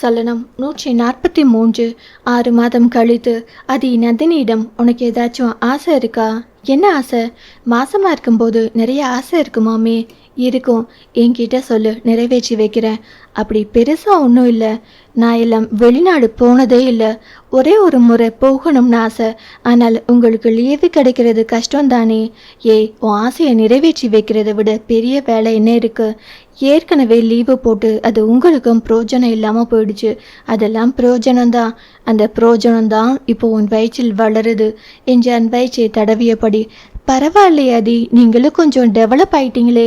சலனம் நூற்றி நாற்பத்தி மூன்று. ஆறு மாதம் கழித்து அதி நந்தினியிடம் உனக்கு ஏதாச்சும் ஆசை இருக்கா? என்ன ஆசை? மாசமா இருக்கும்போது நிறைய ஆசை இருக்குமாமே இருக்கும். என்கிட்ட சொல்லு நிறைவேற்றி வைக்கிறேன். அப்படி பெருசாக ஒன்றும் இல்லை. நான் எல்லாம் வெளிநாடு போனதே இல்லை. ஒரே ஒரு முறை போகணும்னு ஆசை. ஆனால் உங்களுக்கு லீவு கிடைக்கிறது கஷ்டம் தானே ஏய் உன் ஆசையை நிறைவேற்றி வைக்கிறத விட பெரிய வேலை என்ன இருக்குது ஏற்கனவே லீவு போட்டு அது உங்களுக்கும் பிரயோஜனம் இல்லாமல் போயிடுச்சு. அதெல்லாம் பிரயோஜனம்தான் அந்த பிரயோஜனம்தான் இப்போ உன் வயிற்றில் வளருது. என்று அன் வயிற்றை தடவியபடி பரவாயில்லையாதி நீங்களும் கொஞ்சம் டெவலப் ஆயிட்டீங்களே.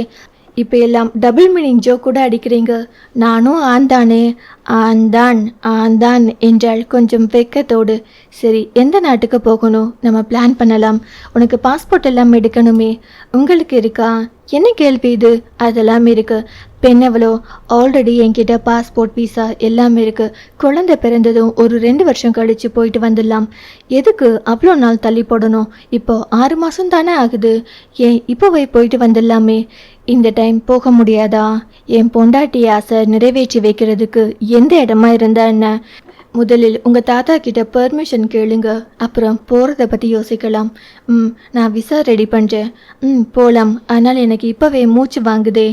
இப்போ எல்லாம் டபுள் மீனிங் ஜோ கூட அடிக்கிறீங்க. நானும் ஆந்தானே ஆந்தான் ஆந்தான் என்றால் கொஞ்சம் வெக்கத்தோடு சரி எந்த நாட்டுக்கு போகணும்? நம்ம பிளான் பண்ணலாம். உனக்கு பாஸ்போர்ட் எல்லாம் எடுக்கணுமே. உங்களுக்கு இருக்கா? என்ன கேள்வி இது? அதெல்லாம் இருக்கு. பெண்ணவளோ ஆல்ரெடி என்கிட்ட பாஸ்போர்ட் விசா எல்லாமே இருக்கு. குழந்தை பிறந்ததும் ஒரு ரெண்டு வருஷம் கழிச்சு போயிட்டு வந்துடலாம். எதுக்கு அவ்வளோ நாள் தள்ளி போடணும்? இப்போ ஆறு மாதம் தானே ஆகுது. ஏன் இப்போவே போயிட்டு வந்துடலாமே? இந்த டைம் போக முடியாதா? என் பொண்டாட்டி ஆசை நிறைவேற்றி வைக்கிறதுக்கு எந்த இடமா இருந்தா என்ன? முதலில் உங்கள் தாத்தா கிட்ட பெர்மிஷன் கேளுங்க. அப்புறம் போகிறத பற்றி யோசிக்கலாம். ம் நான் விசா ரெடி பண்ணுறேன் ம் போகலாம் ஆனால் எனக்கு இப்போவே மூச்சு வாங்குதே.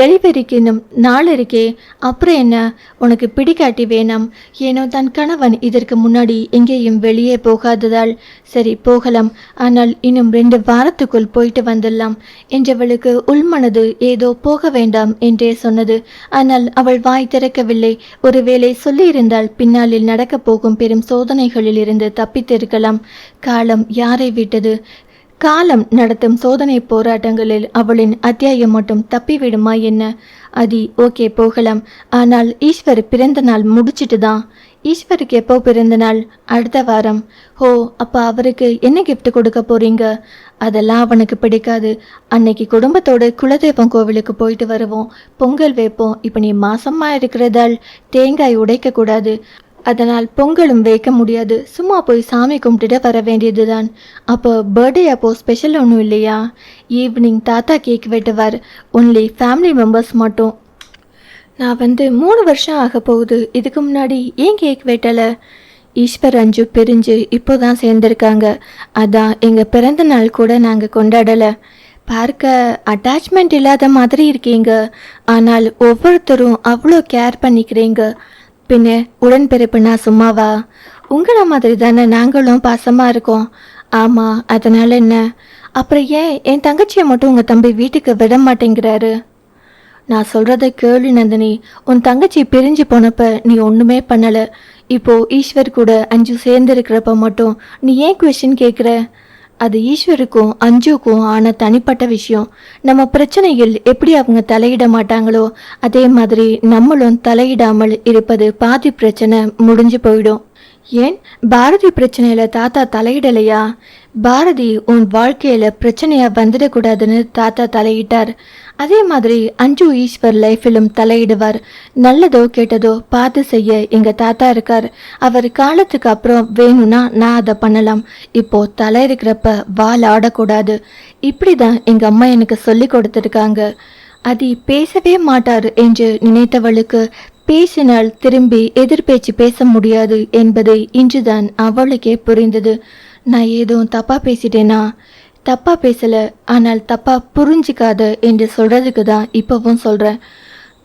டெலிவரிக்கு இன்னும் நாள் இருக்கே. அப்புறம் என்ன? உனக்கு பிடிக்காட்டி வேணாம். ஏனோ தன் கணவன் இதற்கு முன்னாடி எங்கேயும் வெளியே போகாததால். சரி போகலாம். ஆனால் இன்னும் ரெண்டு வாரத்துக்குள் போயிட்டு வந்துடலாம். என்றவளுக்கு உள்மனது ஏதோ போக வேண்டாம் என்றே சொன்னது. ஆனால் அவள் வாய் திறக்கவில்லை. ஒருவேளை சொல்லியிருந்தால் பின்னாளில் நடக்கப் போகும் பெரும் சோதனைகளில் இருந்து தப்பித்திருக்கலாம். காலம் யாரை விட்டது? காலம் நடத்தும் சோதனை போராட்டங்களில் அவளின் அத்தியாயம் மட்டும் தப்பிவிடுமா என்ன? அதி ஓகே போகலாம். ஆனால் ஈஸ்வர் பிறந்த நாள் முடிச்சிட்டு தான் ஈஸ்வருக்கு எப்போ பிறந்த நாள்? அடுத்த வாரம். ஹோ அப்போ அவருக்கு என்ன கிஃப்ட் கொடுக்க போறீங்க? அதெல்லாம் அவனுக்கு பிடிக்காது. அன்னைக்கு குடும்பத்தோட குலதெய்வம் கோவிலுக்கு போயிட்டு வருவோம். பொங்கல் வைப்போம். இப்போ நீ மாசமா இருக்கிறதால் தேங்காய் உடைக்க கூடாது. அதனால் பொங்கலும் வைக்க முடியாது. சும்மா போய் சாமி கும்பிட்டுட்டு வர வேண்டியதுதான். அப்போ பர்த்டே அப்போ ஸ்பெஷல் ஒன்றும் இல்லையா? ஈவினிங் தாத்தா கேக் வெட்டுவார். ஒன்லி ஃபேமிலி மெம்பர்ஸ் மட்டும். நான் வந்து மூணு வருஷம் ஆக போகுது. இதுக்கு முன்னாடி ஏன் கேக் வெட்டலை? ஈஸ்வர் அஞ்சு பிரிஞ்சு இப்போ தான் சேர்ந்துருக்காங்க. அதான் எங்கள் பிறந்த நாள் கூட நாங்கள் கொண்டாடலை. பார்க்க அட்டாச்மெண்ட் இல்லாத மாதிரி இருக்கீங்க. ஆனால் ஒவ்வொருத்தரும் அவ்வளோ கேர் பண்ணிக்கிறீங்க. பின்ன உடன்பிறப்புனா சும்மாவா? உங்களை மாதிரி தானே நாங்களும் பாசமாக இருக்கோம். ஆமாம் அதனால என்ன? அப்புறம் ஏன் என் தங்கச்சியை மட்டும் உங்கள் தம்பி வீட்டுக்கு விட மாட்டேங்கிறாரு? நான் சொல்கிறத கேளு நந்தினி. உன் தங்கச்சி பிரிஞ்சு போனப்ப நீ ஒன்றுமே பண்ணலை. இப்போது ஈஸ்வர் கூட அஞ்சு சேர்ந்து இருக்கிறப்ப மட்டும் நீ ஏன் கொஸ்டின் கேட்குற அது ஈஸ்வருக்கும் அஞ்சுக்கும் ஆன தனிப்பட்ட விஷயம். நம்ம பிரச்சனையில் எப்படி அவங்க தலையிட மாட்டாங்களோ அதே மாதிரி நம்மளும் தலையிடாமல் இருப்பது பாதி பிரச்சனை முடிஞ்சு போயிடும். ஏன்? பாரதி பிரச்சனையில் தாத்தா தலையிடலையா? பாரதி உன் வாழ்க்கையில் பிரச்சனையாக வந்துடக்கூடாதுன்னு தாத்தா தலையிட்டார். அதே மாதிரி அஞ்சு ஈஸ்வர் லைஃபிலும் தலையிடுவார். நல்லதோ கெட்டதோ பார்த்து செய்ய எங்கள் தாத்தா இருக்கார். அவர் காலத்துக்கு அப்புறம் வேணும்னா நான் அதை பண்ணலாம். இப்போ தலை இருக்கிறப்ப வால் ஆடக்கூடாது. இப்படி தான் எங்கள் அம்மா எனக்கு சொல்லி கொடுத்துருக்காங்க. அதி பேசவே மாட்டார் என்று நினைத்தவளுக்கு பேசினால் திரும்பி எதிர்பேச்சு பேச முடியாது என்பதை இன்றுதான் அவளுக்கே புரிந்தது. நான் ஏதும் தப்பாக பேசிட்டேனா? தப்பாக பேசலை ஆனால் தப்பாக புரிஞ்சிக்காத என்று சொல்கிறதுக்கு தான் இப்போவும் சொல்கிறேன்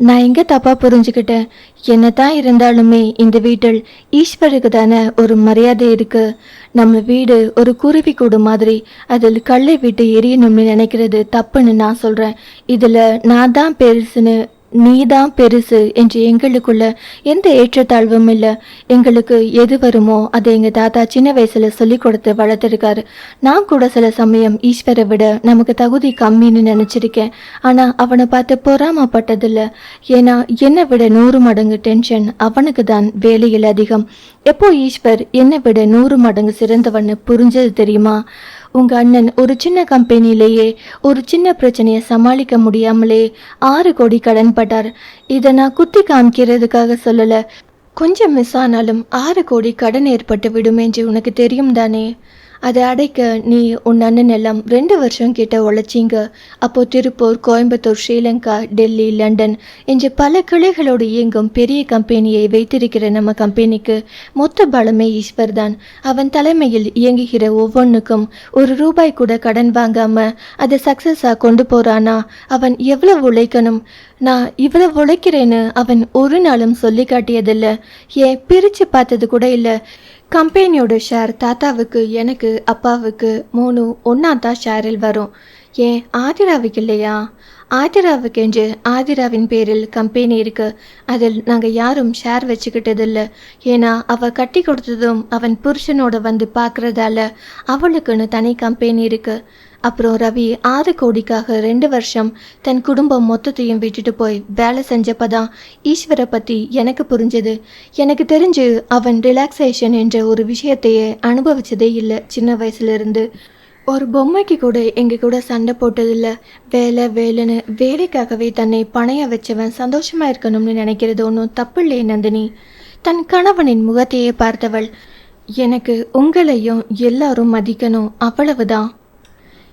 நான் எங்கே தப்பாக புரிஞ்சுக்கிட்டேன்? என்ன தான் இருந்தாலுமே இந்த வீட்டில் ஈஸ்வருக்கு தானே ஒரு மரியாதை இருக்குது நம்ம வீடு ஒரு குருவி கூடு மாதிரி அதில் கல்லை விட்டு எரியணும்னு நினைக்கிறது தப்புன்னு நான் சொல்கிறேன் இதில் நான் தான் பெருசுன்னு நீ தான் பெருசு என்று எங்களுக்குள்ள எந்த ஏற்றத்தாழ்வும் இல்லை. எங்களுக்கு எது வருமோ அதை எங்கள் தாத்தா சின்ன வயசில் சொல்லி கொடுத்து வளர்த்துருக்காரு. நான் கூட சில சமயம் ஈஸ்வரை விட நமக்கு தகுதி கம்மின்னு நினச்சிருக்கேன். ஆனால் அவனை பார்த்து பொறாமப்பட்டதில்லை. ஏன்னா என்னை விட நூறு மடங்கு டென்ஷன் அவனுக்கு தான் வேலையில் அதிகம். எப்போ ஈஸ்வர் என்னை விட நூறு மடங்கு சிறந்தவன்னு புரிஞ்சது தெரியுமா? உங்க அண்ணன் ஒரு சின்ன கம்பெனிலேயே ஒரு சின்ன பிரச்சனையை சமாளிக்க முடியாமலே ஆறு கோடி கடன் பட்டார். இதை நான் குத்தி காமிக்கிறதுக்காக சொல்லல. கொஞ்சம் மிஸ் ஆனாலும் ஆறு கோடி கடன் ஏற்பட்டு விடும் என்று உனக்கு தெரியும் தானே? அதை அடைக்க நீ உன் அண்ணன் எல்லாம் ரெண்டு வருஷம் கிட்ட உழைச்சிங்க. அப்போ திருப்பூர் கோயம்புத்தூர் ஸ்ரீலங்கா டெல்லி லண்டன் என்று பல கிளைகளோடு இயங்கும் பெரிய கம்பெனியை வைத்திருக்கிற நம்ம கம்பெனிக்கு மொத்த பலமே ஈஸ்வர் தான் அவன் தலைமையில் இயங்குகிற ஒவ்வொன்றுக்கும் ஒரு ரூபாய் கூட கடன் வாங்காம அதை சக்ஸஸாக கொண்டு போறானா? அவன் எவ்வளவு உழைக்கணும்? நான் இவ்வளவு உழைக்கிறேன்னு அவன் ஒரு நாளும் சொல்லி காட்டியதில்லை. ஏன் பிரித்து பார்த்தது கூட இல்லை. கம்பெனியோட ஷேர் தாத்தாவுக்கு எனக்கு அப்பாவுக்கு மூணு ஒன்றா தான் ஷேரில் வரும். ஏன் ஆதிராவுக்கு இல்லையா? ஆதிராவுக்கு என்று ஆதிராவின் பேரில் கம்பெனி இருக்கு. அதில் நாங்கள் யாரும் ஷேர் வச்சுக்கிட்டதில்லை. ஏன்னா அவள் கட்டி கொடுத்ததும் அவன் புருஷனோட வந்து பார்க்குறதால அவளுக்குன்னு தனி கம்பெனி இருக்குது அப்புறம் ரவி ஆறு கோடிக்காக ரெண்டு வருஷம் தன் குடும்பம் மொத்தத்தையும் விட்டுட்டு போய் வேலை செஞ்சப்பதான் ஈஸ்வரை பற்றி எனக்கு புரிஞ்சது. எனக்கு தெரிஞ்சு அவன் ரிலாக்ஸேஷன் என்ற ஒரு விஷயத்தையே அனுபவிச்சதே இல்லை சின்ன வயசுலேருந்து. ஒரு பொம்மைக்கு கூட எங்கள் கூட சண்டை போட்டதில்ல. வேலை வேலைன்னு வேலைக்காகவே தன்னை பணைய வச்சவன் சந்தோஷமா இருக்கணும்னு நினைக்கிறது ஒன்றும் தப்பு இல்லையே நந்தினி. தன் கணவனின் முகத்தையே பார்த்தவள் எனக்கு உங்களையும் எல்லாரும் மதிக்கணும் அவ்வளவுதான்.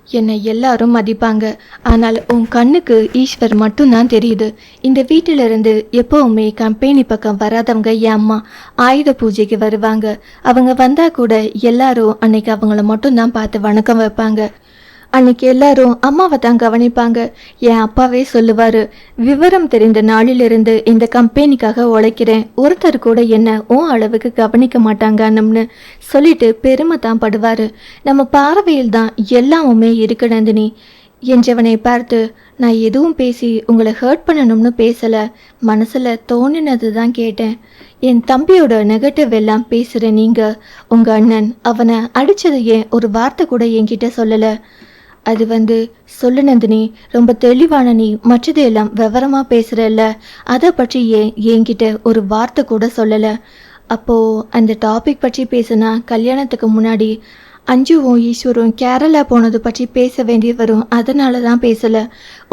என்னை எல்லாரும் மதிப்பாங்க. ஆனால் உன் கண்ணுக்கு ஈஸ்வர் மட்டும்தான் தெரியுது. இந்த வீட்டிலிருந்து எப்பவுமே கம்பெனி பக்கம் வராதவங்க என் அம்மா. ஆயுத பூஜைக்கு வருவாங்க. அவங்க வந்தா கூட எல்லாரும் அன்னைக்கு அவங்கள மட்டும்தான் பார்த்து வணக்கம் வைப்பாங்க. அன்னைக்கு எல்லாரும் அம்மாவை தான் கவனிப்பாங்க. என் அப்பாவே சொல்லுவாரு விவரம் தெரிந்த நாளிலிருந்து இந்த கம்பெனிக்காக உழைக்கிறேன். ஒருத்தர் கூட என்ன உன் அளவுக்கு கவனிக்க மாட்டாங்கன்னு சொல்லிட்டு பெருமை தான் படுவாரு. நம்ம பார்வையில் தான் எல்லாமுமே இருக்கு நந்தினி. என்றவனை பார்த்து நான் எதுவும் பேசி உங்களை ஹர்ட் பண்ணணும்னு பேசலை. மனசில் தோணினது தான் கேட்டேன். என் தம்பியோட நெகட்டிவ் எல்லாம் பேசுகிற நீங்கள் உங்கள் அண்ணன் அவனை அடிச்சது ஏன் ஒரு வார்த்தை கூட என்கிட்ட சொல்லலை. அது வந்து சொல்லு நந்தினி ரொம்ப தெளிவான நீ மற்றது எல்லாம் விவரமா பேசுறல்ல. அதை பற்றி ஏன் என்கிட்ட ஒரு வார்த்தை கூட சொல்லல. அப்போ அந்த டாபிக் பற்றி பேசுனா கல்யாணத்துக்கு முன்னாடி அஞ்சுவும் ஈஸ்வரும் கேரளா போனது பற்றி பேச வேண்டி வரும். அதனால தான் பேசலை.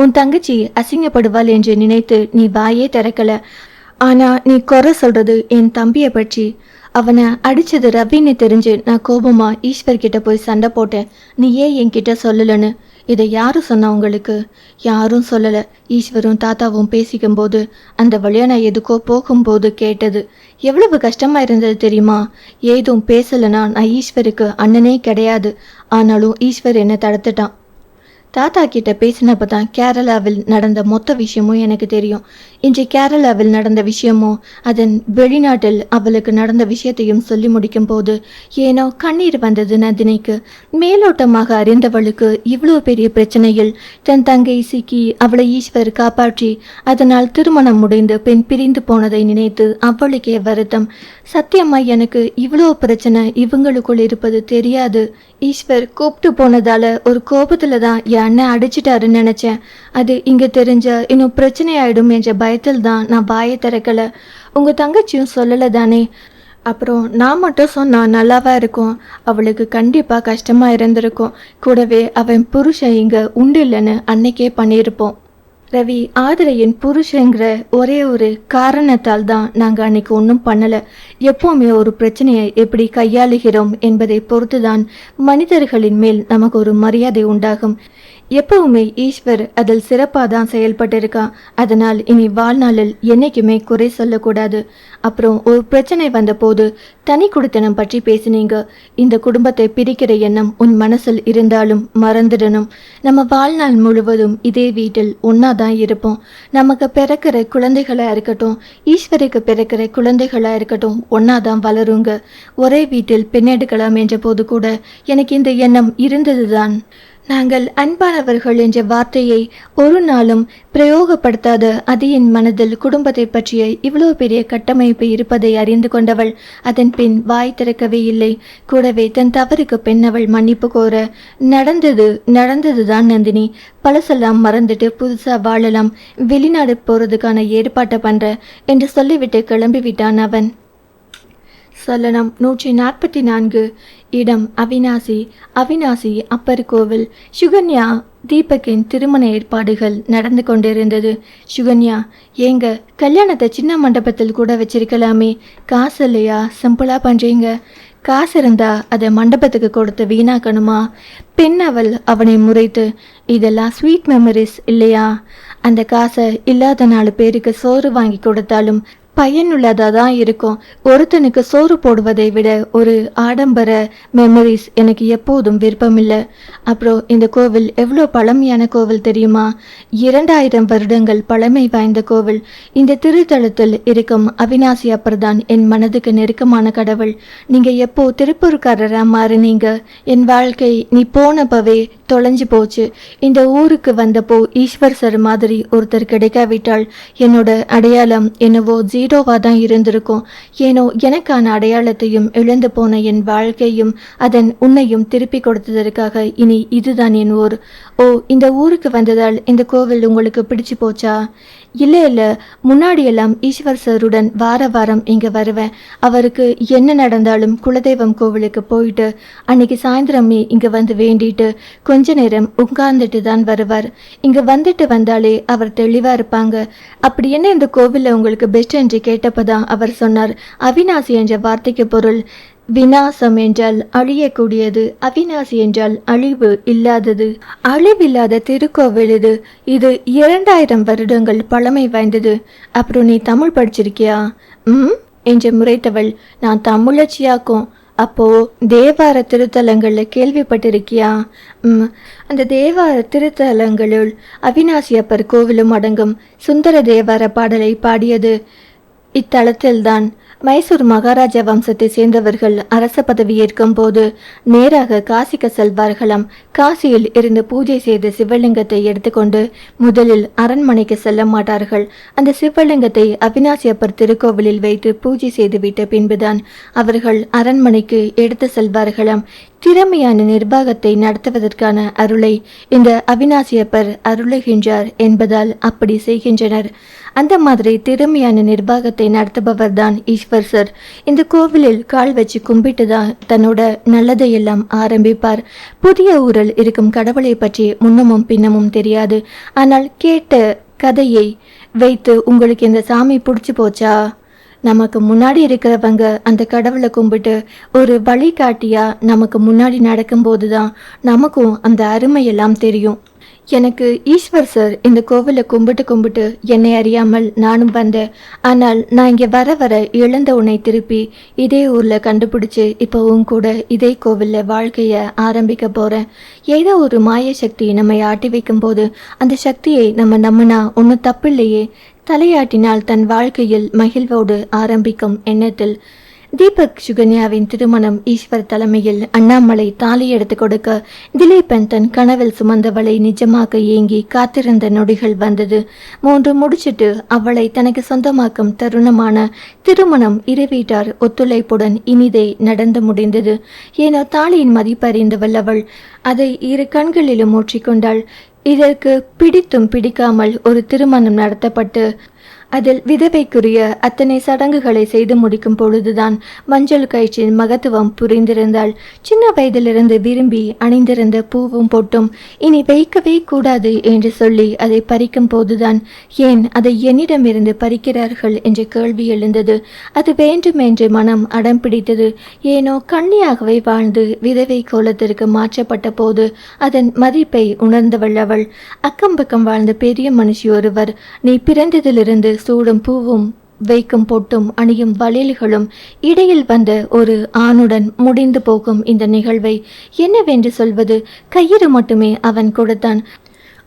உன் தங்கச்சி அசிங்கப்படுவாள் என்று நினைத்து நீ வாயே திறக்கல. ஆனால் நீ குறை சொல்கிறது என் தம்பியை பற்றி. அவனை அடிச்சது ரவின்னு தெரிஞ்சு நான் கோபமா ஈஸ்வர் கிட்ட போய் சண்டை போட்டேன். நீ ஏன் என்கிட்ட சொல்லலன்னு? இதை யாரு சொன்னா உங்களுக்கு? யாரும் சொல்லல. ஈஸ்வரும் தாத்தாவும் பேசிக்கும் போது அந்த வழியா நான் எதுக்கோ போகும்போது கேட்டது எவ்வளவு கஷ்டமா இருந்தது தெரியுமா? ஏதும் பேசலனா நான் ஈஸ்வருக்கு அண்ணனே கிடையாது. ஆனாலும் ஈஸ்வர் என்னை தடுத்துட்டான். தாத்தா கிட்ட பேசினப்ப தான் கேரளாவில் நடந்த மொத்த விஷயமும் எனக்கு தெரியும். இன்று கேரளாவில் நடந்த விஷயமும் அதன் வெளிநாட்டில் அவளுக்கு நடந்த விஷயத்தையும் சொல்லி முடிக்கும் போது ஏனோ கண்ணீர் வந்தது நந்தினிக்கு. மேலோட்டமாக அறிந்தவளுக்கு இவ்வளோ பெரிய பிரச்சனையில் தன் தங்கை சிக்கி அவளை ஈஸ்வர் காப்பாற்றி அதனால் திருமணம் முடிந்து பெண் பிரிந்து போனதை நினைத்து அவளுக்கே வருத்தம். சத்தியமா எனக்கு இவ்வளோ பிரச்சனை இவங்களுக்குள் இருப்பது தெரியாது. ஈஸ்வர் கூப்பிட்டு போனதால ஒரு கோபத்துல தான் என் அண்ணன் அடிச்சிட்டாருன்னு நினைச்சேன். அது இங்க தெரிஞ்ச இன்னும் பிரச்சனை ஆயிடும் என்ற பயத்தில் தான் நான் வாயை திறக்கல. உங்க தங்கச்சியும் சொல்லல தானே. அப்புறம் நான் மட்டும் சொன்னா நல்லாவா இருக்கும். அவளுக்கு கண்டிப்பா கஷ்டமா இருந்திருக்கும். கூடவே அவன் புருஷன் இங்க உண்டு இல்லைன்னு அன்னைக்கே பண்ணியிருப்போம். ரவி ஆதிரையின் புருஷங்கிற ஒரே ஒரு காரணத்தால் தான் நாங்கள் அன்னைக்கு ஒன்றும் பண்ணலை. எப்போவுமே ஒரு பிரச்சனையை எப்படி கையாளுகிறோம் என்பதை பொறுத்துதான் மனிதர்களின் மேல் நமக்கு ஒரு மரியாதை உண்டாகும். எப்பவுமே ஈஸ்வர் அதில் சிறப்பாக தான் செயல்பட்டிருக்கான் அதனால் இனி வாழ்நாளில் என்னைக்குமே குறை சொல்லக்கூடாது. அப்புறம் ஒரு பிரச்சனை வந்தபோது தனி குடித்தனம் பற்றி பேசினீங்க. இந்த குடும்பத்தை பிரிக்கிற எண்ணம் உன் மனசில் இருந்தாலும் மறந்துடணும். நம்ம வாழ்நாள் முழுவதும் இதே வீட்டில் ஒன்றா தான் இருப்போம். நமக்கு பிறக்கிற குழந்தைகளா இருக்கட்டும் ஈஸ்வருக்கு பிறக்கிற குழந்தைகளா இருக்கட்டும் ஒன்றா தான் வளருங்க. ஒரே வீட்டில் பெண்ணெடுக்கலாம் என்ற போது கூட எனக்கு இந்த எண்ணம் இருந்ததுதான். நாங்கள் அன்பானவர்கள் என்ற வார்த்தையை ஒரு நாளும் பிரயோகப்படுத்தாத அது என் மனதில் குடும்பத்தை பற்றிய இவ்வளோ பெரிய கட்டமைப்பு இருப்பதை அறிந்து கொண்டவள் அதன் பின் வாய் திறக்கவே இல்லை. கூடவே தன் தவறுக்கு பெண் அவள் மன்னிப்பு கோர நடந்தது நடந்ததுதான் நந்தினி. பழசெல்லாம் மறந்துட்டு புதுசாக வாழலாம். வெளிநாடு போறதுக்கான ஏற்பாட்டை பண்ற என்று சொல்லிவிட்டு கிளம்பி விட்டான் அவன். சலனம் நூற்றி நாற்பத்தி நான்கு. இடம் அவினாசி. அவினாசி அப்பர் கோவில். சுகன்யா தீபக்கின் திருமண ஏற்பாடுகள் நடந்து கொண்டிருந்தது. சுகன்யா ஏங்க கல்யாணத்தை சின்ன மண்டபத்தில் கூட வச்சிருக்கலாமே. காசு இல்லையா? சிம்பிளா பண்றீங்க? காசு இருந்தா அதை மண்டபத்துக்கு கொடுத்து வீணாக்கணுமா? பெண் அவள் அவனை முறைத்து இதெல்லாம் ஸ்வீட் மெமரிஸ் இல்லையா? அந்த காசை இல்லாத நாலு பேருக்கு சோறு வாங்கி கொடுத்தாலும் பயனுள்ளதாக தான் இருக்கும். ஒருத்தனுக்கு சோறு போடுவதை விட ஒரு ஆடம்பர மெமரிஸ் எனக்கு எப்போதும் விருப்பமில்லை. அப்புறம் இந்த கோவில் எவ்வளோ பழமையான கோவில் தெரியுமா? இரண்டாயிரம் வருடங்கள் பழமை வாய்ந்த கோவில். இந்த திருத்தலத்தில் இருக்கும் அவினாசி அப்பர்தான் என் மனதுக்கு நெருக்கமான கடவுள். நீங்க எப்போ திருப்பூர்காரராக மாறினீங்க? என் வாழ்க்கை நீ போனப்பவே தொலைஞ்சு போச்சு. இந்த ஊருக்கு வந்தப்போ ஈஸ்வர் சார் மாதிரி ஒருத்தர் கிடைக்காவிட்டால் என்னோட அடையாளம் என்னவோ ஜீரோவாக தான் இருந்திருக்கும். ஏனோ எனக்கான அடையாளத்தையும் இழந்து போன என் வாழ்க்கையும் அதன் உன்னையும் திருப்பி கொடுத்ததற்காக இனி இதுதான் என் ஊர். ஓ இந்த ஊருக்கு வந்ததால் இந்த கோவில் உங்களுக்கு பிடிச்சு போச்சா? இல்லை இல்லை. முன்னாடியெல்லாம் ஈஸ்வர் சருடன் வார வாரம் இங்கே வருவேன். அவருக்கு என்ன நடந்தாலும் குலதெய்வம் கோவிலுக்கு போயிட்டு அன்னைக்கு சாயந்தரமே இங்கே வந்து வேண்டிட்டு கொஞ்ச நேரம் உட்கார்ந்துட்டு தான் வருவார். இங்கே வந்துட்டு வந்தாலே அவர் தெளிவாக இருப்பாங்க. அப்படி என்ன இந்த கோவிலில் உங்களுக்கு பெஸ்ட் என்று கேட்டப்பதான் அவர் சொன்னார். அவினாசி என்ற வார்த்தைக்கு பொருள் விநாசம் என்றால் அழியக்கூடியது அவிநாசி என்றால் அழிவு இல்லாதது. அழிவில்லாத திருக்கோவில் இது இது இரண்டாயிரம் வருடங்கள் பழமை வாய்ந்தது. அப்புறம் நீ தமிழ் படிச்சிருக்கியா? ம் என்று முறைத்தவள். நான் தமிழச்சியாக்கும். அப்போ தேவார திருத்தலங்களில் கேள்விப்பட்டிருக்கியா? ம் அந்த தேவார திருத்தலங்களுள் அவிநாசியப்பர் கோவிலும் அடங்கும் சுந்தர தேவார பாடலை பாடியது இத்தலத்தில்தான். மைசூர் மகாராஜா வம்சத்தை சேர்ந்தவர்கள் அரச பதவி ஏற்கும் போது நேராக காசிக்கு செல்வார்களாம் காசியில் இருந்து பூஜை செய்த சிவலிங்கத்தை எடுத்துக்கொண்டு முதலில் அரண்மனைக்கு செல்ல மாட்டார்கள். அந்த சிவலிங்கத்தை அவினாசியப்பர் திருக்கோவிலில் வைத்து பூஜை செய்துவிட்ட பின்புதான் அவர்கள் அரண்மனைக்கு எடுத்து செல்வார்களாம். திறமையான நிர்வாகத்தை நடத்துவதற்கான அருளை இந்த அவினாசியப்பர் அருளுகின்றார் என்பதால் அப்படி செய்கின்றனர். அந்த மாதிரி திறமையான நிர்வாகத்தை நடத்துபவர் தான் ஈஸ்வர் சார். இந்த கோவிலில் கால் வச்சு கும்பிட்டு தான் தன்னோட நல்லதையெல்லாம் ஆரம்பிப்பார். புதிய ஊரில் இருக்கும் கடவுளை பற்றி முன்னமும் பின்னமும் தெரியாது. ஆனால் கேட்ட கதையை வைத்து உங்களுக்கு இந்த சாமி பிடிச்சி போச்சா? நமக்கு முன்னாடி இருக்கிறவங்க அந்த கடவுளை கும்பிட்டு ஒரு வழிகாட்டியா நமக்கு முன்னாடி நடக்கும்போது தான் நமக்கும் அந்த அருமையெல்லாம் தெரியும். எனக்கு ஈஸ்வர் சார் இந்த கோவிலை கும்பிட்டு கும்பிட்டு என்னை அறியாமல் நானும் வந்தேன். ஆனால் நான் இங்கே வர வர இழந்த உன்னை திருப்பி இதே ஊரில் கண்டுபிடிச்சி இப்போ உன் கூட இதே கோவிலில் வாழ்க்கையை ஆரம்பிக்க போகிறேன் ஏதோ ஒரு மாய சக்தி நம்மை ஆட்டி வைக்கும்போது அந்த சக்தியை நம்ம நம்பினா ஒன்றும் தப்பில்லையே. தலையாட்டினால் தன் வாழ்க்கையில் மகிழ்வோடு ஆரம்பிக்கும் எண்ணத்தில் தீபக் சுகன்யாவின் திருமணம் ஈஸ்வர் தலைமையில் அண்ணாமலை தாலி எடுத்து கொடுக்க திலீபன் தன் கனவில் சுமந்தவளை நிஜமாக ஏங்கி காத்திருந்த நொடிகள் வந்தது. மூன்று முடிச்சிட்டு அவளை தனக்கு சொந்தமாக்கும் தருணமான திருமணம் இருவீட்டார் ஒத்துழைப்புடன் இனிதே நடந்து முடிந்தது. ஏனோ தாலியின் மதிப்பறிந்தவள் அவள் அதை இரு கண்களிலும் ஊற்றிக்கொண்டாள் இதற்கு பிடித்தும் பிடிக்காமல் ஒரு திருமணம் நடத்தப்பட்டு அதில் விதவைக்குரிய அத்தனை சடங்குகளை செய்து முடிக்கும் பொழுதுதான் மஞ்சள் கயிற்றின் மகத்துவம் புரிந்திருந்தாள். சின்ன வயதிலிருந்து விரும்பி அணிந்திருந்த பூவும் பொட்டும் இனி வைக்கவே கூடாது என்று சொல்லி அதை பறிக்கும் போதுதான் ஏன் அதை என்னிடமிருந்து பறிக்கிறார்கள் என்ற கேள்வி எழுந்தது. அது வேண்டுமென்று மனம் அடம் பிடித்தது. ஏனோ கண்ணியாகவே வாழ்ந்து விதவை கோலத்திற்கு மாற்றப்பட்ட போது அதன் மதிப்பை உணர்ந்தவள் அவள். அக்கம் பக்கம் வாழ்ந்த பெரிய மனுஷி ஒருவர் நீ பிறந்ததிலிருந்து சூடும் பூவும் வைக்கும் பொட்டும் அணியும் வளையல்களும் இடையில் வந்த ஒரு ஆணுடன் முடிந்து போகும் இந்த நிகழ்வை என்னவென்று சொல்வது? கயிறு மட்டுமே அவன் கொடுத்தான்.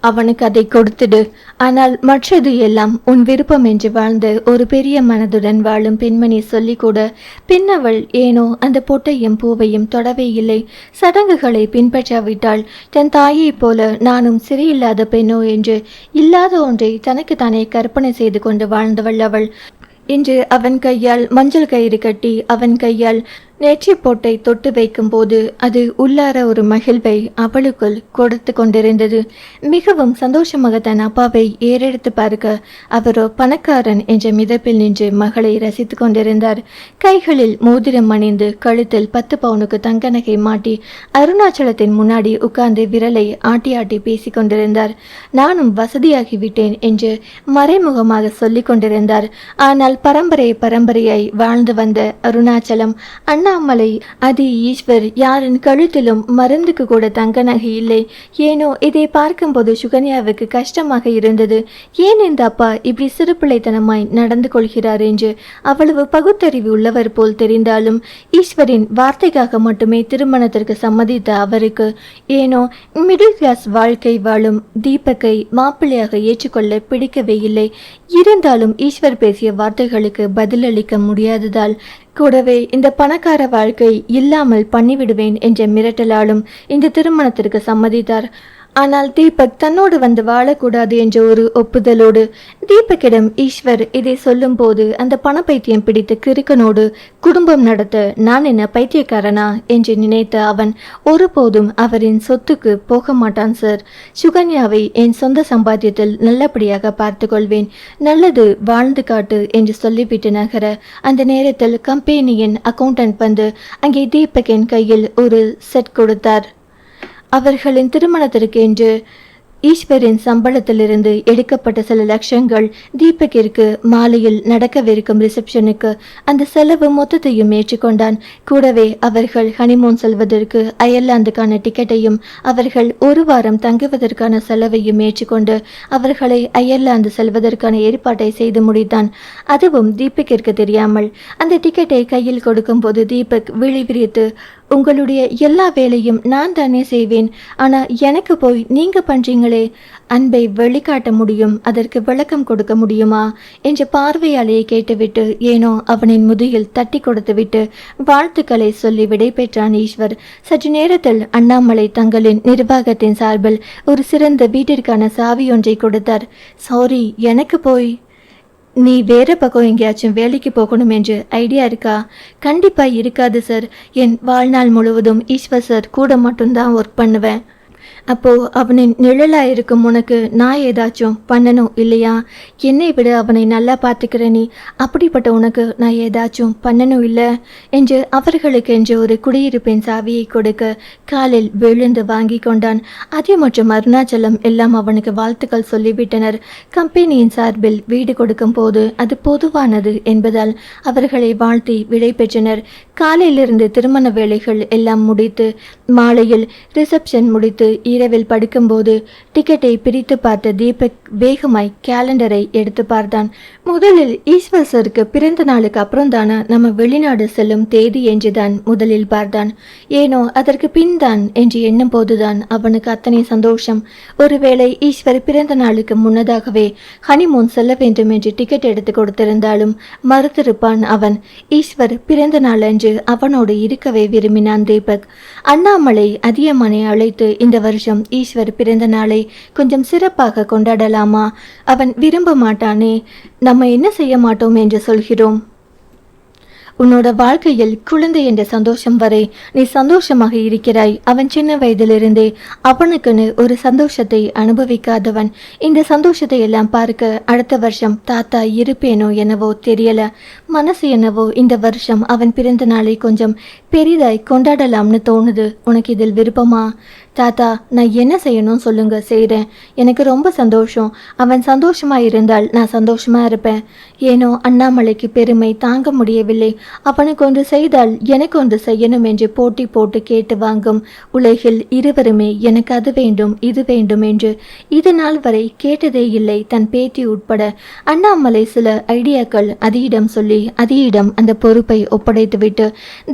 அவனுக்கு அதை கொடுத்துடு. ஆனால் மற்றது எல்லாம் உன் விருப்பம் என்று வாழ்ந்து ஒரு பெரிய மனதுடன் வாழும் பெண்மணி சொல்லி கூட பின்னவள் ஏனோ அந்த பொட்டையும் பூவையும் தொடவே இல்லை. சடங்குகளை பின்பற்றாவிட்டால் தன் தாயைப் போல நானும் சிறையில்லாத பெண்ணோ என்று இல்லாத ஒன்றை தனக்குத்தானே கற்பனை செய்து கொண்டு வாழ்ந்தவள் அவள். இன்று அவன் கையால் மஞ்சள் கயிறு கட்டி அவன் கையால் நெற்றிப்போட்டை பொட்டை தொட்டு வைக்கும்போது அது உள்ளார ஒரு மகிழ்வை அவளுக்குள் கொடுத்து கொண்டிருந்தது. மிகவும் சந்தோஷமாக தன் அப்பாவை ஏறெடுத்து பார்க்க அவரோ பணக்காரன் என்ற மிதப்பில் நின்று மகளை ரசித்து கொண்டிருந்தார். கைகளில் மோதிரம் அணிந்து கழுத்தில் பத்து பவுனுக்கு தங்க நகை மாட்டி அருணாச்சலத்தின் முன்னாடி உட்கார்ந்து விரலை ஆட்டி ஆட்டி பேசிக் கொண்டிருந்தார். நானும் வசதியாகிவிட்டேன் என்று மறைமுகமாக சொல்லிக் கொண்டிருந்தார். ஆனால் பரம்பரை பரம்பரையாய் வாழ்ந்து வந்த அருணாச்சலம் அண்ணாமலை அதி ஈஸ்வர் யாரின் கழுத்திலும் மருந்துக்கு கூட தங்க நகை இல்லை. ஏனோ இதை பார்க்கும்போது சுகன்யாவுக்கு கஷ்டமாக இருந்தது. ஏன் இந்த அப்பா இப்படி சிறுபிள்ளைத்தனமாய் நடந்து கொள்கிறார் என்று அவ்வளவு பகுத்தறிவு உள்ளவர் போல் தெரிந்தாலும் ஈஸ்வரின் வார்த்தைக்காக மட்டுமே திருமணத்திற்கு சம்மதித்த அவருக்கு ஏனோ மிடில் கிளாஸ் வாழ்க்கை வாழும் தீபக்கை மாப்பிள்ளையாக ஏற்றுக்கொள்ள பிடிக்கவே இல்லை. இருந்தாலும் ஈஸ்வர் பேசிய வார்த்தைகளுக்கு பதிலளிக்க முடியாததால் கூடவே இந்த பணக்கார வாழ்க்கை இல்லாமல் பண்ணிவிடுவேன் என்ற மிரட்டலாலும் இந்த திருமணத்திற்கு சம்மதித்தார். ஆனால் தீபக் தன்னோடு வந்து வாழக்கூடாது என்ற ஒரு ஒப்புதலோடு தீபக்கிடம் ஈஸ்வர் இதை சொல்லும்போது அந்த பண பைத்தியம் பிடித்த கிறுக்கனோடு குடும்பம் நடத்த நான் என்ன பைத்தியக்காரனா என்று நினைத்த அவன் ஒருபோதும் அவரின் சொத்துக்கு போக மாட்டான் சார். சுகன்யாவை என் சொந்த சம்பாத்தியத்தில் நல்லபடியாக பார்த்து கொள்வேன் நல்லது வாழ்ந்து காட்டு என்று சொல்லிவிட்டு நகர அந்த நேரத்தில் கம்பெனியின் அக்கௌண்டன்ட் வந்து அங்கே தீபக்கின் கையில் ஒரு செட் கொடுத்தார். அவர்களின் திருமணத்திற்கு என்று ஈஸ்வரின் சம்பளத்திலிருந்து எடுக்கப்பட்ட சில லட்சங்கள் தீபகிற்கு மாலையில் நடக்கவிருக்கும் ரிசப்ஷனுக்கு அந்த செலவு மொத்தத்தையும் ஏற்றுக்கொண்டான். கூடவே அவர்கள் ஹனிமூன் செல்வதற்கு அயர்லாந்துக்கான டிக்கெட்டையும் அவர்கள் ஒரு வாரம் தங்குவதற்கான செலவையும் ஏற்றுக்கொண்டு அவர்களை அயர்லாந்து செல்வதற்கான ஏற்பாட்டை செய்து முடித்தான். அதுவும் தீபகிற்கு தெரியாமல் அந்த டிக்கெட்டை கையில் கொடுக்கும்போது தீபக் விழி விரித்து உங்களுடைய எல்லா வேலையும் நான் தானே செய்வேன். ஆனா எனக்கு போய் நீங்க பண்றீங்களே? அன்பை வெளிக்காட்ட முடியும் அதற்கு விளக்கம் கொடுக்க முடியுமா? என்ற பார்வையாளையை கேட்டுவிட்டு ஏனோ அவனின் முதுகில் தட்டி கொடுத்துவிட்டு வாழ்த்துக்களை சொல்லி விடைபெற்றான் ஈஸ்வர். சற்று நேரத்தில் அண்ணாமலை தங்களின் நிர்வாகத்தின் சார்பில் ஒரு சிறந்த வீட்டிற்கான சாவி ஒன்றை கொடுத்தார். சாரி எனக்கு போய் நீ வேற பக்கம் எங்கேயாச்சும் வேலைக்கு போகணும் என்று ஐடியா இருக்கா? கண்டிப்பாக இருக்காது சார் என் வாழ்நாள் முழுவதும் ஈஸ்வர் சார் கூட மட்டும்தான் ஒர்க் பண்ணுவேன். அப்போ அவனின் நிழலா இருக்கும் உனக்கு நான் ஏதாச்சும் பண்ணணும் இல்லையா? என்னை விட அவனை நல்லா பார்த்துக்கிற நீ. அப்படிப்பட்ட உனக்கு நான் ஏதாச்சும் பண்ணணும் இல்லை? என்று அவர்களுக்கு என்று ஒரு குடியிருப்பின் சாவியை கொடுக்க காலில் விழுந்து வாங்கி கொண்டான். அதே மற்றும் அருணாச்சலம் எல்லாம் அவனுக்கு வாழ்த்துக்கள் சொல்லிவிட்டனர். கம்பெனியின் சார்பில் வீடு கொடுக்கும் போது அது பொதுவானது என்பதால் அவர்களை வாழ்த்தி விடை பெற்றனர். காலையிலிருந்து திருமண வேலைகள் எல்லாம் முடித்து மாலையில் ரிசப்ஷன் முடித்து இரவில் படுக்கும்போது டிக்கெட்டை பிரித்து பார்த்த தீபக் வேகமாய் கேலண்டரை எடுத்து பார்த்தான். முதலில் ஈஸ்வர் சருக்கு பிறந்த நாளுக்கு அப்புறம் தானே நம்ம வெளிநாடு செல்லும் தேதி என்றுதான் முதலில் பார்த்தான். ஏனோ அதற்கு பின் தான் என்று எண்ணும் போதுதான் அவனுக்கு அத்தனை சந்தோஷம். ஒருவேளை ஈஸ்வர் பிறந்த நாளுக்கு முன்னதாகவே ஹனிமூன் செல்ல வேண்டும் என்று டிக்கெட் எடுத்து கொடுத்திருந்தாலும் மறுத்திருப்பான் அவன். ஈஸ்வர் பிறந்த நாள் என்று அவனோடு இருக்கவே விரும்பினான் தீபக். அண்ணாமலை அதியமனை அழைத்து இந்த வருஷம் ஈஸ்வர் பிறந்த நாளை கொஞ்சம் சிறப்பாக கொண்டாடலாமா? அவன் விரும்ப மாட்டானே. நம்ம என்ன செய்ய மாட்டோம் என்று சொல்கிறோம். உன்னோட வாழ்க்கையில் குழந்தை என்ற சந்தோஷம் வரை நீ சந்தோஷமாக இருக்கிறாய். அவன் சின்ன வயதிலிருந்தே அவனுக்குன்னு ஒரு சந்தோஷத்தை அனுபவிக்காதவன். இந்த சந்தோஷத்தை எல்லாம் பார்க்க அடுத்த வருஷம் தாத்தா இருப்பேனோ என்னவோ தெரியல. மனசு என்னவோ இந்த வருஷம் அவன் பிறந்த நாளை கொஞ்சம் பெரிதாய் கொண்டாடலாம்னு தோணுது. உனக்கு இதில் விருப்பமா? தாத்தா நான் என்ன செய்யணும் சொல்லுங்க செய்கிறேன் எனக்கு ரொம்ப சந்தோஷம். அவன் சந்தோஷமாக இருந்தால் நான் சந்தோஷமாக இருப்பேன். ஏனோ அண்ணாமலைக்கு பெருமை தாங்க முடியவில்லை. அவனுக்கு ஒன்று செய்தால் எனக்கு ஒன்று செய்யணும் என்று போட்டி போட்டு கேட்டு வாங்கும் உலகில் இருவருமே எனக்கு அது வேண்டும் இது வேண்டும் என்று இது நாள் வரை கேட்டதே இல்லை தன் பேத்தி உட்பட. அண்ணாமலை சில ஐடியாக்கள் அதியிடம் சொல்லி அதியிடம் அந்த பொறுப்பை ஒப்படைத்துவிட்டு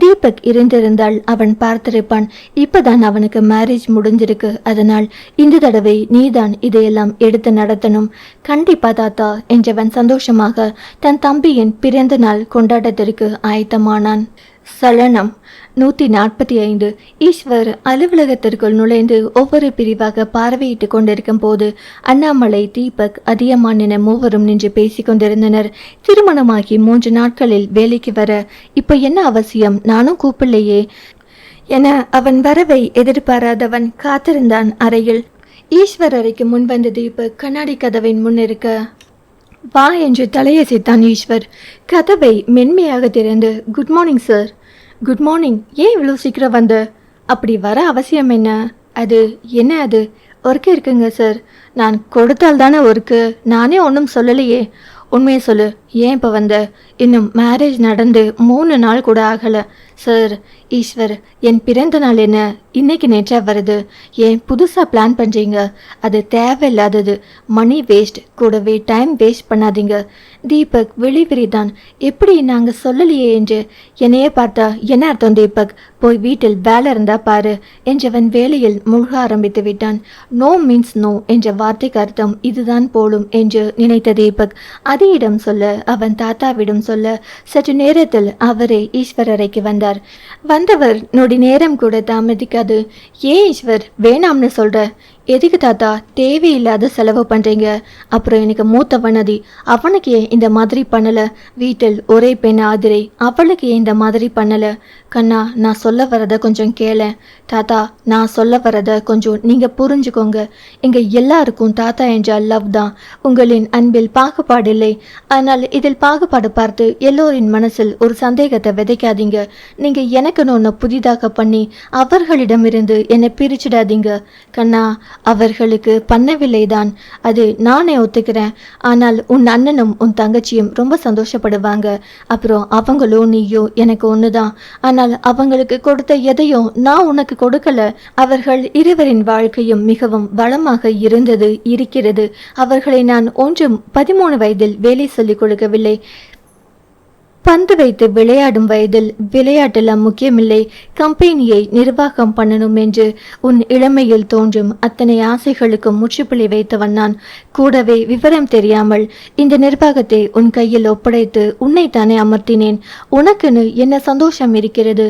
தீபக் இருந்திருந்தால் அவன் பார்த்திருப்பான். இப்பதான் அவனுக்கு மேரேஜ் முடிஞ்சிருக்கு. அதனால் இந்த தடவை நீதான் இதையெல்லாம் எடுத்து நடத்தணும். கண்டிப்பா தாத்தா என்றவன் சந்தோஷமாக தன் தம்பியின் பிறந்த நாள் கொண்டாட்டத்திற்கு ஆயத்தமானான். சலனம் நூற்றி நாற்பத்தி ஐந்து ஈஸ்வர் அலுவலகத்திற்குள் நுழைந்து ஒவ்வொரு பிரிவாக பார்வையிட்டு கொண்டிருக்கும் போது அண்ணாமலை தீபக் அதியமான் என மூவரும் நின்று பேசிக் கொண்டிருந்தனர். திருமணமாகி மூன்று நாட்களில் வேலைக்கு வர இப்போ என்ன அவசியம்? நானும் கூப்பிடலையே. என அவன் வரவை எதிர்பாராதவன் காத்திருந்தான் அறையில். ஈஸ்வர் அறைக்கு முன் வந்த கண்ணாடி கதவின் முன்னிருக்க வா என்று தலையசைத்தான் ஈஸ்வர். கதவை மென்மையாக திறந்து good morning sir good morning ஏன் இவ்வளோ சீக்கிரம் வந்த? அப்படி வர அவசியம் என்ன? அது என்ன அது? ஒர்க்கு இருக்குங்க சார் நான் கொடுத்தால் தானே ஒர்க்கு. நானே ஒன்றும் சொல்லலையே. உண்மையை சொல்லு. ஏன் இப்போ வந்த? இன்னும் மேரேஜ் நடந்து மூணு நாள் கூட ஆகலை. சார் ஈஸ்வர் என் பிறந்த நாள் என்ன? இன்னைக்கு நேற்றா வருது. ஏன் புதுசாக பிளான் பண்ணுறீங்க அது தேவையில்லாதது. மணி வேஸ்ட் கூடவே டைம் வேஸ்ட் பண்ணாதீங்க. தீபக் வெளிவிரிதான். எப்படி நாங்கள் சொல்லலையே என்று? என்னையே பார்த்தா என்ன அர்த்தம் தீபக்? போய் வீட்டில் வேலை இருந்தா பாரு என்றவன் வேலையில் முழுக ஆரம்பித்து விட்டான். நோ மீன்ஸ் நோ என்ற வார்த்தைக்கு அர்த்தம் இதுதான் போலும் என்று நினைத்த தீபக் அதியிடம் சொல்ல அவன் தாத்தாவிடம் சொல்ல சற்று நேரத்தில் அவரே ஈஸ்வர் அறைக்கு வந்தார். வந்தவர் நொடி நேரம் கூட தாமதிக்காது. ஏன் ஈஸ்வர் வேணாம்னு சொல்ற. எதுக்கு தாத்தா தேவையில்லாத செலவு பண்ணுறீங்க அப்புறம் எனக்கு மூத்த வனதி அவனுக்கு ஏன் இந்த மாதிரி பண்ணலை? வீட்டில் ஒரே பெண் ஆதிரை அவளுக்கு ஏன் இந்த மாதிரி பண்ணலை? கண்ணா நான் சொல்ல வரதை கொஞ்சம் கேளேன் தாத்தா நான் சொல்ல வரதை கொஞ்சம் நீங்கள் புரிஞ்சுக்கோங்க. எங்க எல்லாருக்கும் தாத்தா என்றால் லவ் தான். உங்களின் அன்பில் பாகுபாடு இல்லை. ஆனால் இதில் பாகுபாடு பார்த்து எல்லோரின் மனசில் ஒரு சந்தேகத்தை விதைக்காதீங்க. நீங்கள் எனக்குன்னு ஒன்று புதிதாக பண்ணி அவர்களிடமிருந்து என்னை பிரிச்சிடாதீங்க. கண்ணா அவர்களுக்கு பண்ணவில்லை தான். அது நானே ஒத்துக்கிறேன். ஆனால் உன் அண்ணனும் உன் தங்கச்சியும் ரொம்ப சந்தோஷப்படுவாங்க. அப்புறம் அவங்களும் நீயும் எனக்கு ஒன்று தான் ஆனால் அவங்களுக்கு கொடுத்த எதையும் நான் உனக்கு கொடுக்கல. அவர்கள் இருவரின் வாழ்க்கையும் மிகவும் வளமாக இருந்தது இருக்கிறது. அவர்களை நான் ஒன்றும் பதிமூணு வயதில் வேலை சொல்லிக் கொடுக்கவில்லை. பந்து வைத்து விளையாடும் வயதில் விளையாட்டெல்லாம் முக்கியமில்லை. கம்பெனியை நிர்வாகம் பண்ணணும் என்று உன் இளமையில் தோன்றும் அத்தனை ஆசைகளுக்கும் முற்றுப்புள்ளி வைத்தவன் நான். கூடவே விவரம் தெரியாமல் இந்த நிர்வாகத்தை உன் கையில் ஒப்படைத்து உன்னைத்தானே அமர்த்தினேன். உனக்குன்னு என்ன சந்தோஷம் இருக்கிறது?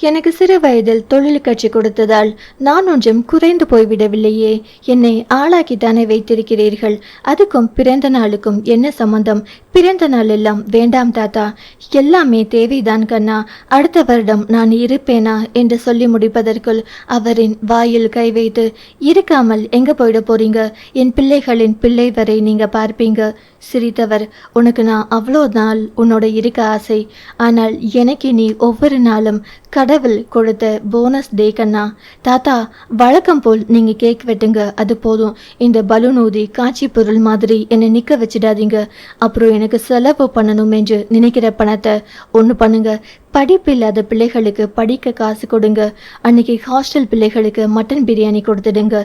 எனக்கு சிறு வயதில் தொழில் கட்சி கொடுத்ததால் நான் ஒன்றும் குறைந்து போய்விடவில்லையே. என்னை ஆளாக்கித்தானே வைத்திருக்கிறீர்கள். அதுக்கும் பிறந்த நாளுக்கும் என்ன சம்பந்தம்? பிறந்த நாள் எல்லாம் வேண்டாம் தாத்தா. எல்லாமே தேவைதான் கண்ணா. அடுத்த வருடம் நான் இருப்பேனா என்று சொல்லி முடிப்பதற்குள் அவரின் வாயில் கை வைத்து இருக்காமல் எங்க போயிட போறீங்க? என் பிள்ளைகளின் பிள்ளை வரை நீங்க பார்ப்பீங்க. சிரித்தவர் உனக்கு நான் அவ்வளோ நாள் உன்னோட இருக்க ஆசை. ஆனால் எனக்கு நீ ஒவ்வொரு நாளும் கடவுள் கொடுத்த போனஸ் டே கண்ணா. தாத்தா வழக்கம் போல் நீங்கள் கேக் வெட்டுங்க. அது போதும். இந்த பலூன் ஊதி காட்சி பொருள் மாதிரி என்னை நிற்க வச்சிடாதீங்க. அப்புறம் எனக்கு செலவு பண்ணணும் என்று நினைக்கிற பணத்தை ஒன்று பண்ணுங்க. படிப்பு இல்லாத பிள்ளைகளுக்கு படிக்க காசு கொடுங்க. அன்னைக்கு ஹாஸ்டல் பிள்ளைகளுக்கு மட்டன் பிரியாணி கொடுத்துடுங்க.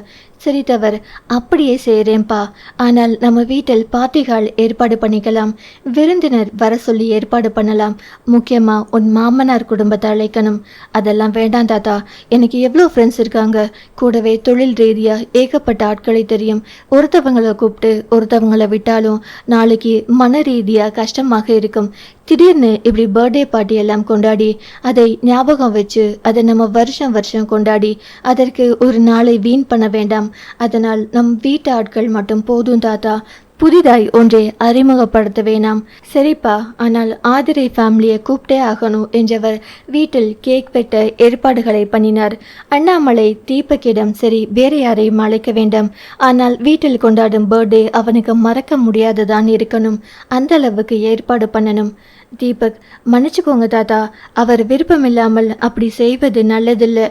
சிரித்தவர் அப்படியே செய்கிறேன்ப்பா ஆனால் நம்ம வீட்டில் பார்ட்டிகள் ஏற்பாடு பண்ணிக்கலாம். விருந்தினர் வர சொல்லி ஏற்பாடு பண்ணலாம். முக்கியமாக உன் மாமனார் குடும்பத்தை அழைக்கணும். அதெல்லாம் வேண்டாம் தாத்தா. எனக்கு எவ்வளோ ஃப்ரெண்ட்ஸ் இருக்காங்க. கூடவே தொழில் ரீதியாக ஏகப்பட்ட ஆட்களை தெரியும். ஒருத்தவங்களை கூப்பிட்டு ஒருத்தவங்களை விட்டாலும் நாளைக்கு மன ரீதியாக கஷ்டமாக இருக்கும். திடீர்னு இப்படி பர்த்டே பார்ட்டி எல்லாம் கொண்டு கொண்டாடி அதை ஞாபகம் வச்சு அதை நம்ம வருஷம் வருஷம் கொண்டாடி அதற்கு ஒரு நாளை வீண் பண்ண வேண்டாம். அதனால் நம் வீட்டு ஆட்கள் மட்டும் போதும் தாத்தா. புதிதாய் ஒன்றை அறிமுகப்படுத்த வேணாம். சரிப்பா ஆனால் ஆதிரை ஃபேமிலியை கூப்பிட்டே ஆகணும் என்றவர் வீட்டில் கேக் வெட்ட ஏற்பாடுகளை பண்ணினார். அண்ணாமலை தீபக்கிடம் சரி வேற யாரையும் அழைக்க வேண்டாம். ஆனால் வீட்டில் கொண்டாடும் பர்த்டே அவனுக்கு மறக்க முடியாததான் இருக்கணும். அந்த அளவுக்கு ஏற்பாடு பண்ணணும். தீபக் மன்னிச்சுக்கோங்க தாத்தா அவர் விருப்பமில்லாமல் அப்படி செய்வது நல்லதில்லை.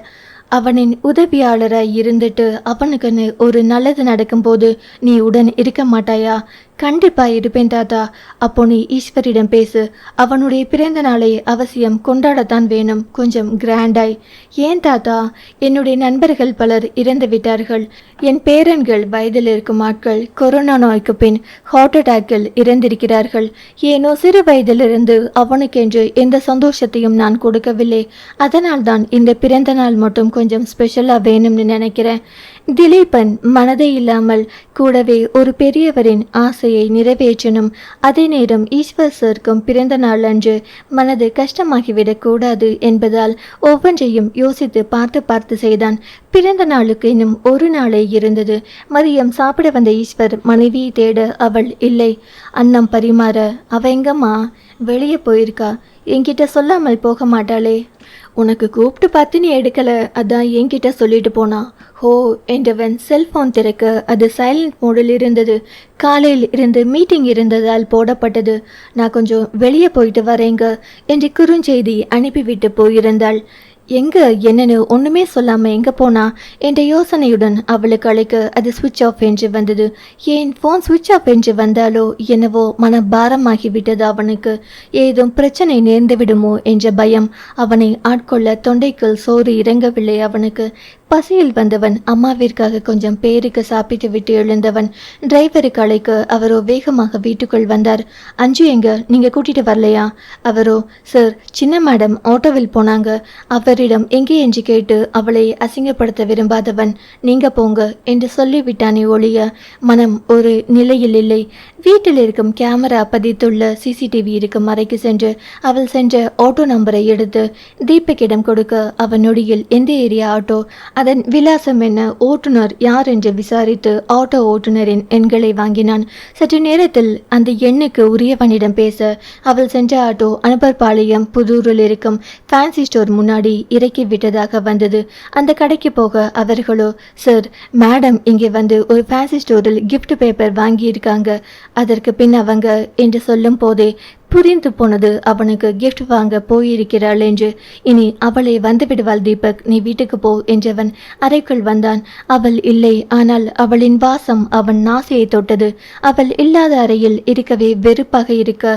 அவனின் உதவியாளராய் இருந்துட்டு அவனுக்குன்னு ஒரு நல்லது நடக்கும்போது நீ உடன் இருக்க மாட்டாயா? கண்டிப்பா இருப்பேன் தாத்தா. அப்போ நீ ஈஸ்வரிடம் பேசு. அவனுடைய பிறந்த நாளை அவசியம் கொண்டாடத்தான் வேணும். கொஞ்சம் கிராண்டாய். ஏன் தாத்தா? என்னுடைய நண்பர்கள் பலர் இறந்து விட்டார்கள் என் பேரன்கள் வயதில் இருக்கும் ஆட்கள் கொரோனா நோய்க்கு பின் ஹார்ட் அட்டாக்கில் இறந்திருக்கிறார்கள். ஏனோ சிறு வயதிலிருந்து அவனுக்கென்று எந்த சந்தோஷத்தையும் நான் கொடுக்கவில்லை. அதனால்தான் இந்த பிறந்த நாள் மட்டும் கொஞ்சம் ஸ்பெஷலாக வேணும்னு நினைக்கிறேன். திலீபன் மனதே இல்லாமல் கூடவே ஒரு பெரியவரின் ஆசையை நிறைவேற்றணும். அதே நேரம் ஈஸ்வர் சர்க்கும் பிறந்த நாள் அன்று மனது கஷ்டமாகிவிடக் கூடாது என்பதால் ஒவ்வொன்றையும் யோசித்து பார்த்து பார்த்து செய்தான். பிறந்த நாளுக்கு இன்னும் ஒரு நாளே இருந்தது. மதியம் சாப்பிட வந்த ஈஸ்வர் மனைவியை தேட அவள் இல்லை. அன்னம் பரிமாற அவ எங்கம்மா? வெளியே போயிருக்கா? என்கிட்ட சொல்லாமல் போக மாட்டாளே. உனக்கு கூப்பிட்டு பார்த்து நீ எடுக்கலை. அதான் என்கிட்ட சொல்லிட்டு போனா. ஹோ என்றவன் செல்போன் திறக்க அது சைலண்ட் மோடில் இருந்தது. காலையில் இருந்து மீட்டிங் இருந்ததால் போடப்பட்டது. நான் கொஞ்சம் வெளியே போயிட்டு வரேங்க என்று குறுஞ்செய்தி அனுப்பிவிட்டு போயிருந்தாள். எங்க என்னன்னு ஒண்ணுமே சொல்லாம எங்க போனா? என்ற யோசனையுடன் அவளுக்கு அழைக்க அது சுவிட்ச் ஆஃப் என்று வந்தது. ஏன் ஃபோன் சுவிட்ச் ஆஃப் என்று வந்தாலோ என்னவோ மன பாரமாகிவிட்டது அவனுக்கு. ஏதும் பிரச்சனை நேர்ந்து விடுமோ என்ற பயம் அவனை ஆட்கொள்ள தொண்டைக்குள் சோறு இறங்கவில்லை அவனுக்கு. பசியில் வந்தவன் அம்மாவிற்காக கொஞ்சம் பேருக்கு சாப்பிட்டு விட்டு எழுந்தவன் டிரைவருக்கு அழைக்க அவரோ வேகமாக வீட்டுக்குள் வந்தார். அஞ்சு எங்க? நீங்க கூட்டிட்டு வரலையா? அவரோ சார் சின்ன மேடம் ஆட்டோவில் போனாங்க. அவரிடம் எங்கே? என்று கேட்டு அவளை அசிங்கப்படுத்த விரும்பாதவன் நீங்க போங்க என்று சொல்லிவிட்டானே ஒழிய மனம் ஒரு நிலையில் இல்லை. வீட்டில் இருக்கும் கேமரா பதித்துள்ள சிசிடிவி இருக்கும் அறைக்கு சென்று அவள் சென்ற ஆட்டோ நம்பரை எடுத்து தீபக்கிடம் கொடுக்க அவன் நொடியில் எந்த ஏரியா ஆட்டோ அதன் விலாசம் என்ன? ஓட்டுநர் யார் என்று விசாரித்து ஆட்டோ ஓட்டுநரின் எண்களை வாங்கினான். சற்று நேரத்தில் அந்த எண்ணுக்கு உரியவனிடம் பேச அவள் சென்ற ஆட்டோ அனுபர்பாளையம் புதூரில் இருக்கும் ஃபேன்சி ஸ்டோர் முன்னாடி இறக்கி விட்டதாக வந்தது. அந்த கடைக்கு போக அவர்களோ சார் மேடம் இங்கே வந்து ஒரு ஃபேன்சி ஸ்டோரில் கிஃப்ட் பேப்பர் வாங்கியிருக்காங்க. அதற்கு பின் அவங்க என்று சொல்லும் போதே புரிந்து போனது அவனுக்கு கிஃப்ட் வாங்க போயிருக்கிறாள் என்று. இனி அவளை வந்து விடுவாள் தீபக் நீ வீட்டுக்கு போ என்றவன் அறைக்குள் வந்தான். அவள் இல்லை ஆனால் அவளின் வாசம் அவன் நாசையை தொட்டது. அவள் இல்லாத அறையில் இருக்கவே வெறுப்பாக இருக்க.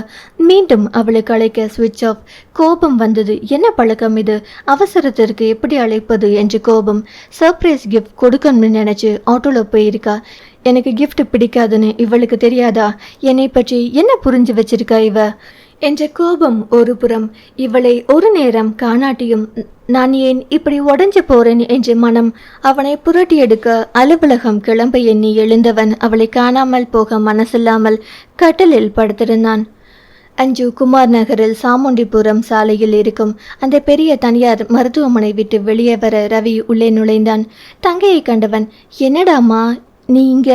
மீண்டும் அவளுக்கு அழைக்க சுவிட்ச் ஆஃப் கோபம் வந்தது. என்ன பழக்கம் இது? அவசரத்திற்கு எப்படி அழைப்பது? என்று கோபம். சர்ப்ரைஸ் கிஃப்ட் கொடுக்கணும்னு நினைச்சு ஆட்டோல போயிருக்கா. எனக்கு கிஃப்ட் பிடிக்காதுன்னு இவளுக்கு தெரியாதா? என்னை பற்றி என்ன புரிஞ்சு வச்சிருக்கா இவ? என்ற கோபம் ஒரு புறம் இவளை ஒரு நேரம் காணாட்டியும் நான் ஏன் இப்படி உடஞ்சு போறேன்? என்று மனம் அவனை புரட்டி எடுக்க அலுவலகம் கிளம்ப எண்ணி எழுந்தவன் அவளை காணாமல் போக மனசில்லாமல் கட்டலில் படுத்திருந்தான். அஞ்சு குமார் நகரில் சாமுண்டிபுரம் சாலையில் இருக்கும் அந்த பெரிய தனியார் மருத்துவமனை விட்டு வெளியே வர ரவி உள்ளே நுழைந்தான். தங்கையை கண்டவன் என்னடாமா நீ இங்க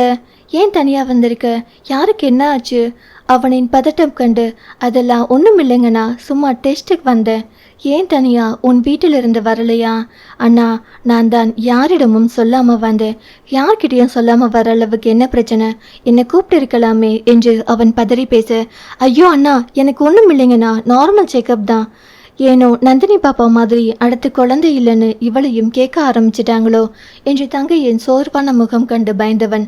ஏன் தனியா வந்திருக்க? யாருக்கு என்ன ஆச்சு? அவனின் பதட்டம் கண்டு அதெல்லாம் ஒன்றும் இல்லைங்கண்ணா சும்மா டெஸ்ட்டுக்கு வந்தேன். ஏன் தனியா? உன் வீட்டிலிருந்து வரலையா? அண்ணா நான் தான் யாரிடமும் சொல்லாமல் வந்தேன். யார்கிட்டயும் சொல்லாமல் வர அளவுக்கு என்ன பிரச்சனை? என்னை கூப்பிட்டு இருக்கலாமே என்று அவன் பதறி பேச ஐயோ அண்ணா எனக்கு ஒன்றும் இல்லைங்கண்ணா நார்மல் செக்கப் தான். ஏனோ நந்தினி பாப்பா மாதிரி அடுத்து குழந்தை இல்லைன்னு இவளையும் கேட்க ஆரம்பிச்சிட்டாங்களோ என்று தங்கையின் சோர்வான முகம் கண்டு பயந்தவன்.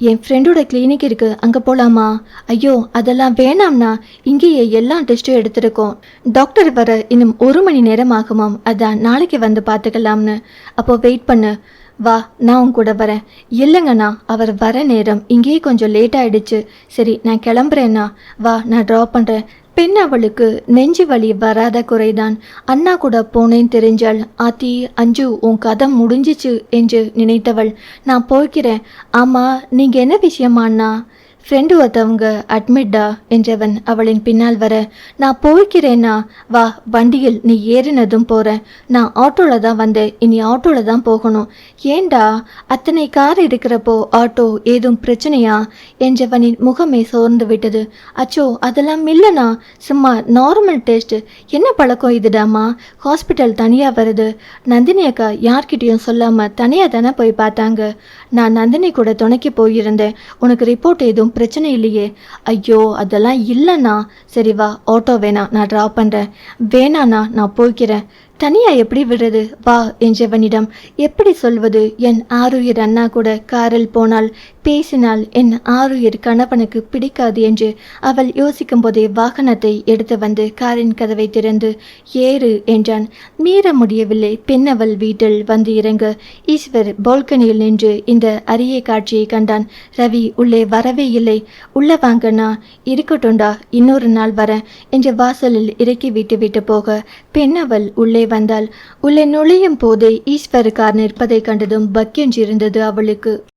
என் ஃப்ரெண்டோட கிளினிக் இருக்கு அங்கே போகலாமா ஐயோ அதெல்லாம் வேணாம்னா இங்கேயே எல்லா டெஸ்ட்டும் எடுத்திருக்கோம். டாக்டர் வர இன்னும் ஒரு மணி நேரம் ஆகுமாம். அதான் நாளைக்கு வந்து பார்த்துக்கலாம்னு. அப்போ வெயிட் பண்ணு. வா நான் உன் கூட வரேன். இல்லைங்கண்ணா அவர் வர நேரம் இங்கேயே கொஞ்சம் லேட் ஆயிடுச்சு. சரி நான் கிளம்புறேண்ணா வா நான் ட்ராப் பண்ணுறேன் பெண் அவளுக்கு நெஞ்சு வலி வராத குறைதான். அண்ணா கூட போனேன் தெரிஞ்சாள். ஆத்தி அஞ்சு உன் கதை முடிஞ்சிச்சு என்று நினைத்தவள். நான் போய்க்கிறேன். ஆமா நீங்க என்ன விஷயமா அண்ணா? ஃப்ரெண்டு ஒருத்தவங்க அட்மிட்டா என்றவன் அவளின் பின்னால் வர நான் போய்க்கிறேன்னா வா வண்டியில் நீ ஏறினதும் போகிறேன் நான் ஆட்டோவில் தான் வந்தேன் இனி ஆட்டோவில் தான் போகணும். ஏண்டா அத்தனை கார் இருக்கிறப்போ ஆட்டோ ஏதும் பிரச்சனையா? என்றவனின் முகமே சோர்ந்து விட்டது. அச்சோ அதெல்லாம் இல்லைனா சும்மா நார்மல் டெஸ்ட் என்ன பழக்கம் இதுடாமா? ஹாஸ்பிட்டல் தனியாக வருது. நந்தினி அக்கா யார்கிட்டயும் சொல்லாமல் தனியாக தானே போய் பார்த்தாங்க. நான் நந்தினி கூட துணைக்கி போயிருந்தேன். உனக்கு ரிப்போர்ட் எதுவும் பிரச்சனை இல்லையே. ஐயோ அதெல்லாம் இல்லைண்ணா. சரி வா ஆட்டோ வேணாம் நான் ட்ராப் பண்ணுறேன் வேணாண்ணா நான் போய்க்கிறேன். தனியா எப்படி விடுறது? வா என்றவனிடம் எப்படி சொல்வது? என் ஆருயிர் அண்ணா கூட காரில் போனால் பேசினால் என் ஆருயிர் கணவனுக்கு பிடிக்காது என்று அவள் யோசிக்கும் போதே வாகனத்தை எடுத்து வந்து காரின் கதவை திறந்து ஏறு என்றான். மீற முடியவில்லை. பெண்ணவள் வீட்டில் வந்து இறங்க ஈஸ்வர் பால்கனியில் நின்று இந்த அரிய காட்சியை கண்டான். ரவி உள்ளே வரவே இல்லை. உள்ள வாங்கண்ணா. இருக்கட்டும்டா. இன்னொரு நாள் வரேன் என்று வாசலில் இறக்கி விட்டு விட்டு போக பெண்ணவள் உள்ளே வந்தாள். உள்ளே நுழையும் போதே ஈஸ்வர் கார் நிற்பதை கண்டதும் பக்கென்றிருந்தது அவளுக்கு.